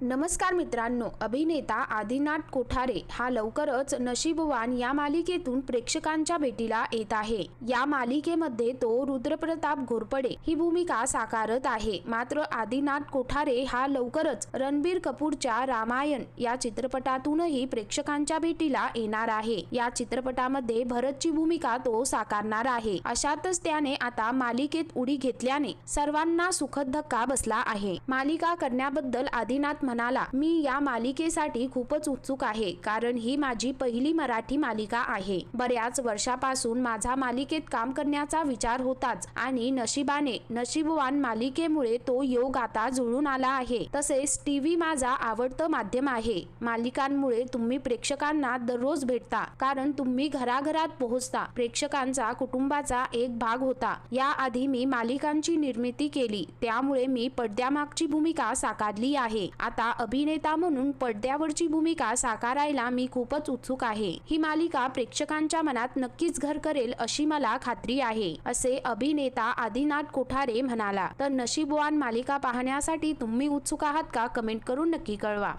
नमस्कार मित्रांनो अभिनेता आदिनाथ कोठारे हा लवकरच नशीबवान या मालिकेतून प्रेक्षकांच्या भेटीला येत आहे. या मालिकेमध्ये तो रुद्रप्रताप घोरपडे ही भूमिका साकारत आहे. मात्र आदिनाथ कोठारे हा लवकरच रणबीर कपूरच्या रामायण या चित्रपटातूनही प्रेक्षकांच्या भेटीला येणार आहे. या चित्रपटामध्ये भरतची भूमिका तो साकारणार आहे. अशातच त्याने आता मालिकेत उडी घेतल्याने सर्वांना सुखद धक्का बसला आहे. मालिका करण्याबद्दल आदिनाथ म्हणाला मी या मालिकेसाठी खूपच उत्सुक आहे कारण ही माझी पहिली मराठी मालिका आहे. बऱ्याच वर्षापासून माझा मालिकेत काम करण्याचा विचार होताच आणि नशिबाने नशीबवान मालिकेमुळे तो योग आता जुळून आला आहे. तसेच टीव्ही माझा आवडतं माध्यम आहे. मालिकांमुळे तुम्ही प्रेक्षकांना दररोज भेटता कारण तुम्ही घराघरात पोहोचता प्रेक्षकांचा कुटुंबाचा एक भाग होता. याआधी मी मालिकांची निर्मिती केली त्यामुळे मी पडद्यामागची भूमिका साकारली आहे. आता आता अभिनेता म्हणून पडद्यावरची भूमिका साकारायला मी खूपच उत्सुक आहे. ही मालिका प्रेक्षकांच्या मनात नक्कीच घर करेल अशी मला खात्री आहे असे अभिनेता आदिनाथ कोठारे म्हणाला. तर नशीबवान मालिका पाहण्यासाठी तुम्ही उत्सुक आहात का? कमेंट करून नक्की कळवा.